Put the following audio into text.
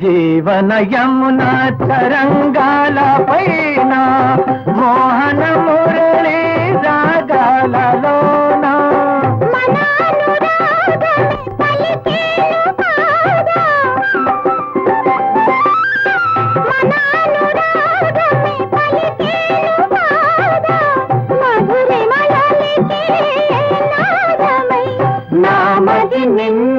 జీవన తరంగాల తరంగాలపైన మోహన మురళి రాగాలలోన నామది నిన్న